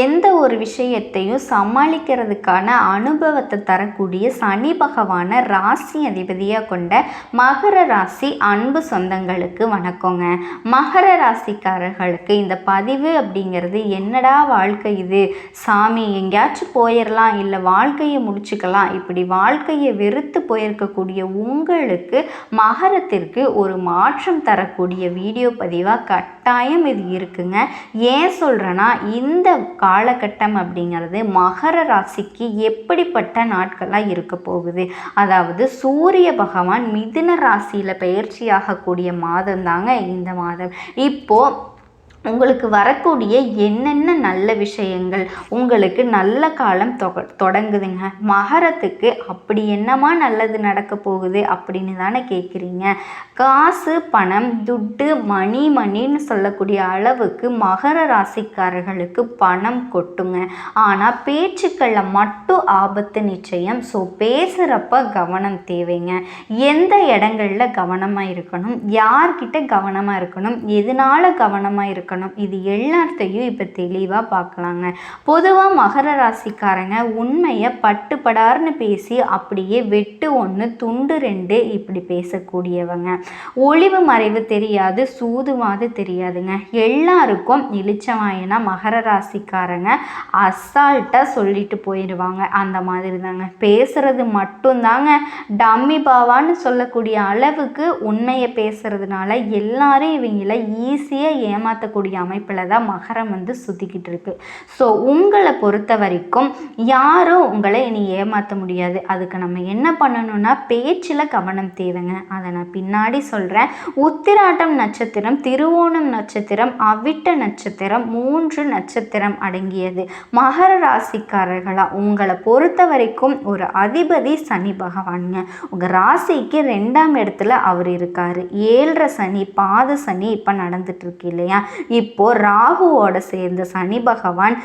எந்த ஒரு விஷயத்தையும் சமாளிக்கிறதுக்கான அனுபவத்தை தரக்கூடிய சனி பகவான ராசி அதிபதியாக கொண்ட மகர ராசி அன்பு சொந்தங்களுக்கு வணக்கங்க. மகர ராசிக்காரர்களுக்கு இந்த பதிவு அப்படிங்கிறது என்னடா வாழ்க்கை இது? சாமி எங்கேயாச்சும் போயிடலாம் இல்லை வாழ்க்கையை முடிச்சுக்கலாம். இப்படி வாழ்க்கையை வெறுத்து போயிருக்கக்கூடிய உங்களுக்கு மகரத்திற்கு ஒரு மாற்றம் தரக்கூடிய வீடியோ பதிவாக கட்டாயம் இது இருக்குங்க. ஏன் சொல்கிறேன்னா இந்த காலகட்டம் அப்படிங்கிறது மகர ராசிக்கு எப்படிப்பட்ட நாட்களாக இருக்க போகுது? அதாவது சூரிய பகவான் மிதுன ராசியில் பயிற்சியாகக்கூடிய மாதம் தாங்க இந்த மாதம். இப்போது உங்களுக்கு வரக்கூடிய என்னென்ன நல்ல விஷயங்கள் உங்களுக்கு நல்ல காலம் தொக தொடங்குதுங்க? மகரத்துக்கு அப்படி என்னமா நல்லது நடக்க போகுது அப்படின்னு தானே கேட்குறீங்க காசு பணம் துட்டு மணி மணின்னு சொல்லக்கூடிய அளவுக்கு மகர ராசிக்காரர்களுக்கு பணம் கொட்டுங்க. ஆனால் பேச்சுக்களில் மட்டும் ஆபத்து நிச்சயம். ஸோ பேசுகிறப்ப கவனம் தேவைங்க. எந்த இடங்களில் கவனமாக இருக்கணும்? யார்கிட்ட கவனமாக இருக்கணும்? எதனால கவனமாக இருக்கணும்? இருக்கணும் இது எல்லாத்தையும் இப்போ தெளிவாக பார்க்கலாங்க. பொதுவாக மகர ராசிக்காரங்க உண்மையை பட்டுப்படார்னு பேசி அப்படியே வெட்டு ஒன்று துண்டு ரெண்டு இப்படி பேசக்கூடியவங்க. ஒளிவு மறைவு தெரியாது சூதுவாது தெரியாதுங்க. எல்லாருக்கும் இளிச்சவாயினா மகர ராசிக்காரங்க அசால்ட்டாக சொல்லிட்டு போயிடுவாங்க அந்த மாதிரி தாங்க பேசுறது மட்டும்தாங்க. டம்மி பாவான்னு சொல்லக்கூடிய அளவுக்கு உண்மையை பேசுறதுனால எல்லாரும் இவங்கள ஈஸியாக ஏமாற்றக்கூடிய அமைப்பில் தான் மகரம் வந்து சுற்றிக்கிட்டு இருக்கு. ஸோ உங்களை பொறுத்த வரைக்கும் யாரும் உங்களை இனி ஏமாற்ற முடியாது. அதுக்கு நம்ம என்ன பண்ணணும்னா பேச்சில் கவனம் தேவைங்க. அதை நான் பின்னாடி சொல்கிறேன் உத்திராட்டம் நட்சத்திரம் திருவோணம் நட்சத்திரம் அவிட்ட நட்சத்திரம் மூன்று நட்சத்திரம் அடங்கியது. மகர ராசிக்காரர்களா உங்களை பொறுத்த வரைக்கும் ஒரு அதிபதி சனி பகவானுங்க. உங்கள் ராசிக்கு ரெண்டாம் இடத்துல அவர் இருக்கார். ஏழரை சனி பாத சனி இப்போ நடந்துட்டு இருக்கு இல்லையா? இப்போ ராகுவோட சேர்ந்த சனி பகவான்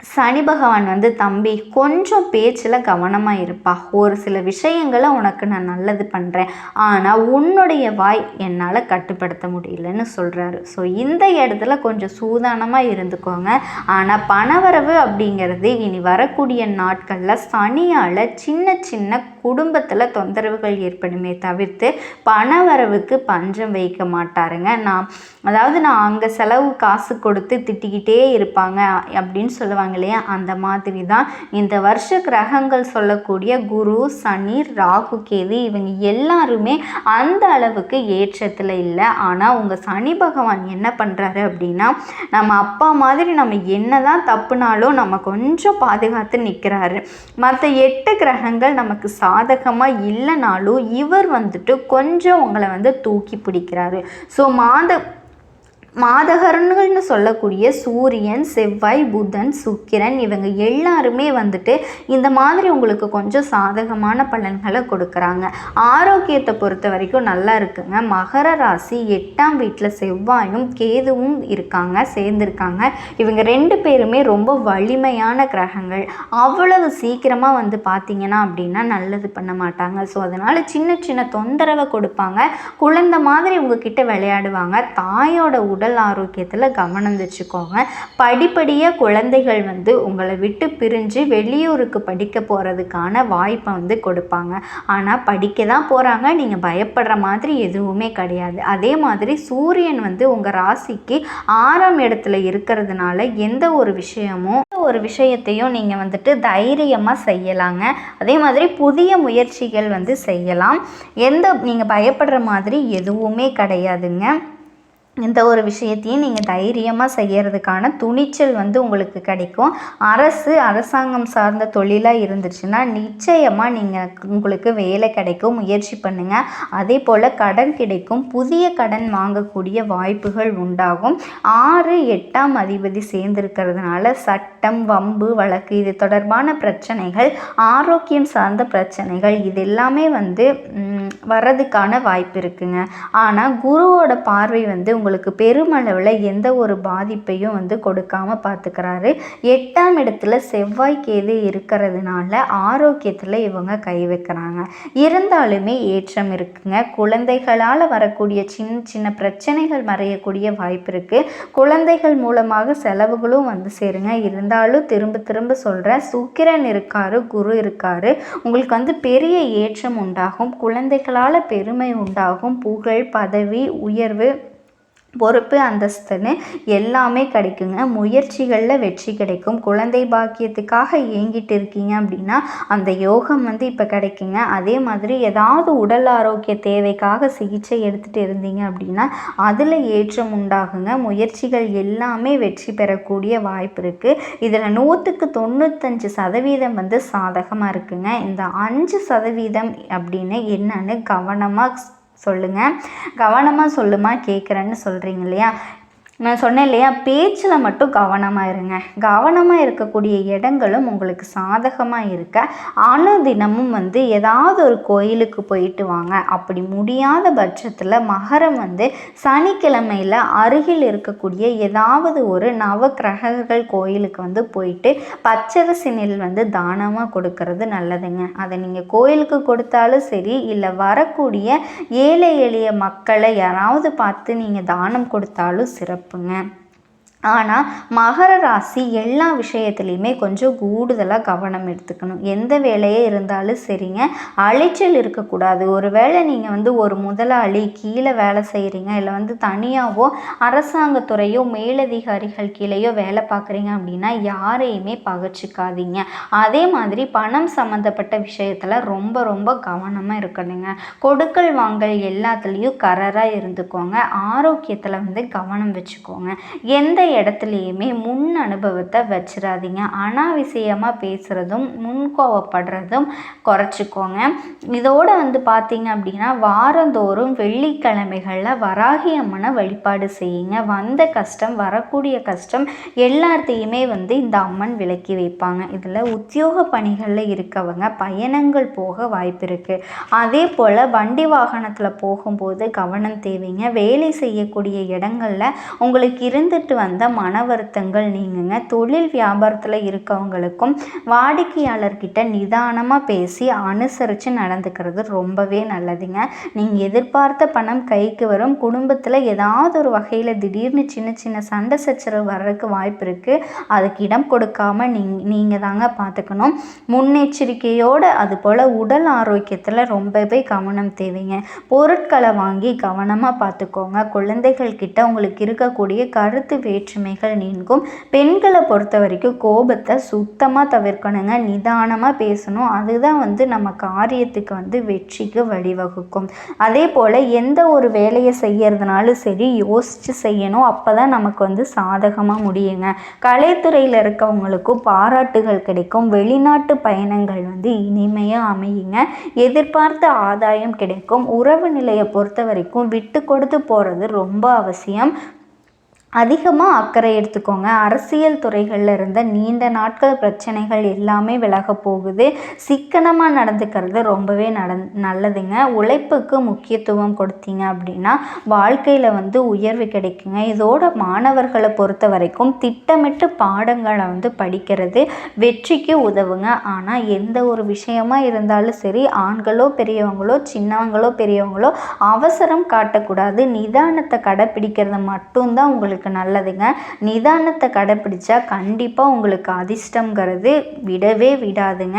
சனி பகவான் வந்து தம்பி கொஞ்சம் பேச்சில் கவனமாக இருப்பா. ஒரு சில விஷயங்களை உனக்கு நான் நல்லது பண்ணுறேன் ஆனால் உன்னுடைய வாய் என்னால் கட்டுப்படுத்த முடியலன்னு சொல்கிறாரு ஸோ இந்த இடத்துல கொஞ்சம் சூதானமாக இருந்துக்கோங்க. ஆனால் பணவரவு அப்படிங்கிறது இனி வரக்கூடிய நாட்களில் சனியால் சின்ன சின்ன குடும்பத்தில் தொந்தரவுகள் ஏற்படுமே தவிர்த்து பணவரவுக்கு பஞ்சம் வைக்க மாட்டாருங்க. நான் அதாவது நான் அங்கே செலவு காசு கொடுத்து திட்டிக்கிட்டே இருப்பாங்க அப்படின்னு சொல்லுவாங்க இல்லையா? அந்த மாதிரி தான் இந்த வருஷ கிரகங்கள் சொல்லக்கூடிய குரு சனி ராகு கேது இவங்க எல்லாருமே அந்த அளவுக்கு ஏற்றத்தில் இல்லை. ஆனால் உங்கள் சனி பகவான் என்ன பண்ணுறாரு அப்படின்னா நம்ம அப்பா மாதிரி நம்ம என்ன தான் தப்புனாலும் நம்ம கொஞ்சம் பாதுகாத்து நிற்கிறாரு மற்ற எட்டு கிரகங்கள் நமக்கு சாதகமாக இல்லைனாலும் இவர் வந்துட்டு கொஞ்சம் உங்களை வந்து தூக்கி பிடிக்கிறாரு. ஸோ மாத மாதகரன்கள்னு சொல்லக்கூடிய சூரியன் செவ்வாய் புதன் சுக்கிரன் இவங்க எல்லாருமே வந்துட்டு இந்த மாதிரி உங்களுக்கு கொஞ்சம் சாதகமான பலன்களை கொடுக்குறாங்க. ஆரோக்கியத்தை பொறுத்த வரைக்கும் நல்லா இருக்குங்க. மகர ராசி எட்டாம் வீட்டில் செவ்வாயும் கேதுவும் இருக்காங்க சேர்ந்துருக்காங்க. இவங்க ரெண்டு பேருமே ரொம்ப வலிமையான கிரகங்கள். அவ்வளவு சீக்கிரமாக வந்து பார்த்தீங்கன்னா அப்படின்னா நல்லது பண்ண மாட்டாங்க. ஸோ அதனால் சின்ன சின்ன தொந்தரவை கொடுப்பாங்க. குழந்தை மாதிரி உங்ககிட்ட விளையாடுவாங்க. தாயோட உடல் உடல் ஆரோக்கியத்தில் கவனம் வச்சுக்கோங்க. படிப்படியாக குழந்தைகள் வந்து உங்களை விட்டு பிரிஞ்சு வெளியூருக்கு படிக்க போகிறதுக்கான வாய்ப்பை வந்து கொடுப்பாங்க. ஆனால் படிக்க தான் போகிறாங்க நீங்கள் பயப்படுற மாதிரி எதுவுமே கிடையாது. அதே மாதிரி சூரியன் வந்து உங்கள் ராசிக்கு ஆறாம் இடத்துல இருக்கிறதுனால எந்த ஒரு விஷயமும் ஒரு விஷயத்தையும் நீங்கள் வந்துட்டு தைரியமாக செய்யலாங்க. அதே மாதிரி புதிய முயற்சிகள் வந்து செய்யலாம். எந்த நீங்கள் பயப்படுற மாதிரி எதுவுமே கிடையாதுங்க. இந்த ஒரு விஷயத்தையும் நீங்கள் தைரியமாக செய்கிறதுக்கான துணிச்சல் வந்து உங்களுக்கு கிடைக்கும். அரசு அரசாங்கம் சார்ந்த தொழிலாக இருந்துச்சுன்னா நிச்சயமாக நீங்கள் உங்களுக்கு வேலை கிடைக்கும். முயற்சி பண்ணுங்கள் அதே போல் கடன் கிடைக்கும். புதிய கடன் வாங்கக்கூடிய வாய்ப்புகள் உண்டாகும். ஆறு எட்டாம் அதிபதி சேர்ந்திருக்கிறதுனால சட்டம் வம்பு வழக்கு இது தொடர்பான பிரச்சனைகள் ஆரோக்கியம் சார்ந்த பிரச்சனைகள் இது எல்லாமே வந்து வர்றதுக்கான வாய்ப்பு இருக்குங்க. ஆனால் குருவோட பார்வை வந்து உங்களுக்கு பெருமளவில் எந்த ஒரு பாதிப்பையும் வந்து கொடுக்காம பார்த்துக்கிறாரு எட்டாம் இடத்துல செவ்வாய் கேது இருக்கிறதுனால ஆரோக்கியத்தில் இவங்க கை வைக்கிறாங்க. இருந்தாலுமே ஏற்றம் இருக்குங்க. குழந்தைகளால் வரக்கூடிய சின்ன சின்ன பிரச்சனைகள் மறையக்கூடிய வாய்ப்பு இருக்குது குழந்தைகள் மூலமாக செலவுகளும் வந்து சேருங்க. இருந்தாலும் திரும்ப திரும்ப சொல்கிறேன் சுக்கிரன் இருக்காரு குரு இருக்காரு. உங்களுக்கு வந்து பெரிய ஏற்றம் உண்டாகும். குழந்தைகளால் பெருமை உண்டாகும். புகழ் பதவி உயர்வு பொறுப்பு அந்தஸ்துன்னு எல்லாமே கிடைக்குங்க. முயற்சிகளில் வெற்றி கிடைக்கும். குழந்தை பாக்கியத்துக்காக ஏங்கிட்டு இருக்கீங்க அப்படின்னா அந்த யோகம் வந்து இப்போ கிடைக்குங்க. அதே மாதிரி ஏதாவது உடல் ஆரோக்கிய தேவைக்காக சிகிச்சை எடுத்துகிட்டு இருந்தீங்க அப்படின்னா அதில் ஏற்றம் உண்டாகுங்க. முயற்சிகள் எல்லாமே வெற்றி பெறக்கூடிய வாய்ப்பு இருக்குது இதில் நூற்றுக்கு தொண்ணூத்தஞ்சு சதவீதம் வந்து சாதகமாக இருக்குங்க. இந்த அஞ்சு சதவீதம் அப்படின்னு என்னன்னு கவனமாக சொல்லுங்கள் கவனமாக சொல்லுமா கேட்குறேன்னு சொல்கிறீங்க இல்லையா? நான் சொன்னேன் இல்லையா பேச்சில் மட்டும் கவனமாக இருங்க. கவனமாக இருக்கக்கூடிய இடங்களும் உங்களுக்கு சாதகமாக இருக்க அனுதினமும் வந்து ஏதாவது ஒரு கோயிலுக்கு போயிட்டு வாங்க. அப்படி முடியாத பட்சத்தில் மகரம் வந்து சனிக்கிழமையில் அருகில் இருக்கக்கூடிய ஏதாவது ஒரு நவ கிரகங்கள் கோயிலுக்கு வந்து போயிட்டு பச்சரிசி நெல் வந்து தானமாக கொடுக்கறது நல்லதுங்க. அதை நீங்கள் கோயிலுக்கு கொடுத்தாலும் சரி இல்லை வரக்கூடிய ஏழை எளிய மக்களை யாராவது பார்த்து நீங்கள் தானம் கொடுத்தாலும் சிறப்பு. Phương An ஆனால் மகர ராசி எல்லா விஷயத்துலையுமே கொஞ்சம் கூடுதலாக கவனம் எடுத்துக்கணும். எந்த வேலையே இருந்தாலும் சரிங்க. அலைச்சல் இருக்கக்கூடாது. ஒரு வேளை நீங்கள் வந்து ஒரு முதலாளி கீழே வேலை செய்கிறீங்க இல்லை வந்து தனியாகவோ அரசாங்கத்துறையோ மேலதிகாரிகள் கீழேயோ வேலை பார்க்குறீங்க அப்படின்னா யாரையுமே பகச்சிக்காதீங்க. அதே மாதிரி பணம் சம்மந்தப்பட்ட விஷயத்தில் ரொம்ப ரொம்ப கவனமாக இருக்கணுங்க. கொடுக்கல் வாங்கல் எல்லாத்துலேயும் கரராக இருந்துக்கோங்க. ஆரோக்கியத்தில் வந்து கவனம் வச்சுக்கோங்க. எந்த இடத்துலையுமே முன் அனுபவத்தை வச்சிடாதீங்க அனாவசியமாக பேசுகிறதும் முன்கோவப்படுறதும் குறைச்சிக்கோங்க. இதோடு வந்து பார்த்தீங்க அப்படின்னா வாரந்தோறும் வெள்ளிக்கிழமைகளில் வராகி அம்மனை வழிபாடு செய்யுங்க. வந்த கஷ்டம் வரக்கூடிய கஷ்டம் எல்லாத்தையுமே வந்து இந்த அம்மன் விலக்கி வைப்பாங்க. இதில் உத்தியோக பணிகளில் இருக்கவங்க பயணங்கள் போக வாய்ப்பு இருக்குது அதே போல் வண்டி வாகனத்தில் போகும்போது கவனம் தேவைங்க. வேலை செய்யக்கூடிய இடங்களில் உங்களுக்கு இருந்துட்டு வந்த மன வருத்தங்கள் நீங்குங்க. தொழில் வியாபாரத்தில் இருக்கவங்களுக்கும் வாடிக்கையாளர்கிட்ட நிதானமாக பேசி அனுசரித்து நடந்துக்கிறது ரொம்பவே நல்லதுங்க. நீங்கள் எதிர்பார்த்த பணம் கைக்கு வரும். குடும்பத்தில் ஏதாவது ஒரு வகையில் திடீர்னு சின்ன சின்ன சண்டை சச்சரவு வர்றதுக்கு வாய்ப்பு இருக்குது அதுக்கு இடம் கொடுக்காம நீங் நீங்கள் தாங்க பார்த்துக்கணும் முன்னெச்சரிக்கையோடு அதுபோல் உடல் ஆரோக்கியத்தில் ரொம்பவே கவனம் தேவைங்க. பொருட்களை வாங்கி கவனமாக பார்த்துக்கோங்க குழந்தைகள் கிட்ட உங்களுக்கு இருக்கக்கூடிய கருத்து வேற்று வேற்றுமைகள் நீங்கும். பெண்களை பொறுத்த வரைக்கும் கோபத்தை சுத்தமாக தவிர்க்கணுங்க. நிதானமாக பேசணும். அதுதான் வந்து நம்ம காரியத்துக்கு வந்து வெற்றிக்கு வழிவகுக்கும். அதே போல் எந்த ஒரு வேலையை செய்யறதுனாலும் சரி யோசித்து செய்யணும். அப்போ தான் நமக்கு வந்து சாதகமாக முடியுங்க. கலைத்துறையில் இருக்கவங்களுக்கும் பாராட்டுகள் கிடைக்கும். வெளிநாட்டு பயணங்கள் வந்து இனிமையாக அமையுங்க. எதிர்பார்த்த ஆதாயம் கிடைக்கும். உறவு நிலையை பொறுத்த வரைக்கும் விட்டு கொடுத்து போகிறது ரொம்ப அவசியம். அதிகமாக அக்கறை எடுத்துக்கோங்க. அரசியல் துறைகளில் இருந்த நீண்ட நாட்கள் பிரச்சனைகள் எல்லாமே விலக போகுது. சிக்கனமாக நடந்துக்கிறது ரொம்பவே நட நல்லதுங்க. உழைப்புக்கு முக்கியத்துவம் கொடுத்தீங்க அப்படின்னா வாழ்க்கையில் வந்து உயர்வு கிடைக்குங்க. இதோட மாணவர்களை பொறுத்த வரைக்கும் திட்டமிட்டு பாடங்களை வந்து படிக்கிறது வெற்றிக்கு உதவுங்க. ஆனால் எந்த ஒரு விஷயமா இருந்தாலும் சரி ஆண்களோ பெரியவங்களோ சின்னவங்களோ பெரியவங்களோ அவசரம் காட்டக்கூடாது. நிதானத்தை கடைப்பிடிக்கிறது மட்டும்தான் உங்களுக்கு உங்களுக்கு நல்லதுங்க. நிதானத்தை கடைப்பிடிச்சா கண்டிப்பாக உங்களுக்கு அதிர்ஷ்டங்கிறது விடவே விடாதுங்க.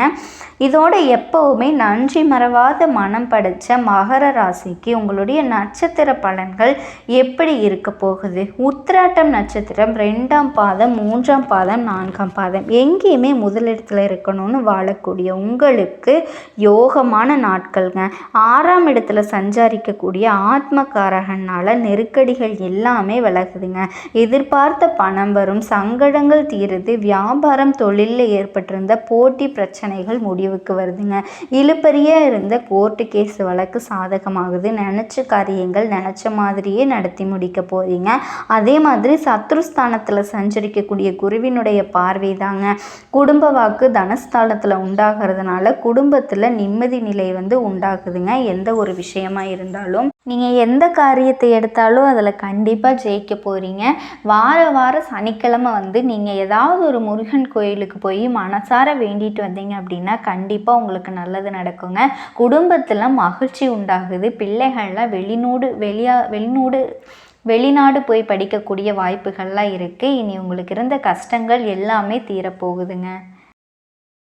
இதோட எப்போவுமே நன்றி மறவாத மனம் படைத்த மகர ராசிக்கு உங்களுடைய நட்சத்திர பலன்கள் எப்படி இருக்க போகுது? உத்திராட்டம் நட்சத்திரம் ரெண்டாம் பாதம் மூன்றாம் பாதம் நான்காம் பாதம். எங்கேயுமே முதலிடத்தில் இருக்கணும்னு வாழக்கூடிய உங்களுக்கு யோகமான நாட்கள்ங்க. ஆறாம் இடத்துல சஞ்சாரிக்கக்கூடிய ஆத்மகாரகனால் நெருக்கடிகள் எல்லாமே விலகுதுங்க. எதிர்பார்த்த பணம் வரும். சங்கடங்கள் தீருது. வியாபாரம் தொழிலில் ஏற்பட்டிருந்த போட்டி பிரச்சனைகள் முடிவுக்கு வருதுங்க. இழுப்பறியாக இருந்த கோர்ட்டு கேஸ் வழக்கு சாதகமாகுது. நினச்ச காரியங்கள் நினச்ச மாதிரியே நடத்தி முடிக்க போகிறீங்க அதே மாதிரி சத்ருஸ்தானத்தில் சஞ்சரிக்கக்கூடிய குருவினுடைய பார்வை தாங்க குடும்ப வாக்கு தனஸ்தானத்தில் உண்டாகிறதுனால குடும்பத்தில் நிம்மதி நிலை வந்து உண்டாகுதுங்க. எந்த ஒரு விஷயமா இருந்தாலும். நீங்கள் எந்த காரியத்தை எடுத்தாலும் அதில் கண்டிப்பாக ஜெயிக்க போகிறீங்க வார வாரம் சனிக்கிழமை வந்து நீங்கள் ஏதாவது ஒரு முருகன் கோயிலுக்கு போய் மனசார வேண்டிட்டு வந்தீங்க அப்படின்னா கண்டிப்பாக உங்களுக்கு நல்லது நடக்குங்க. குடும்பத்தில் மகிழ்ச்சி உண்டாகுது. பிள்ளைகள்லாம் வெளிநூடு வெளியா வெளிநூடு வெளிநாடு போய் படிக்கக்கூடிய வாய்ப்புகள்லாம் இருக்குது இனி உங்களுக்கு இருந்த கஷ்டங்கள் எல்லாமே தீரப்போகுதுங்க.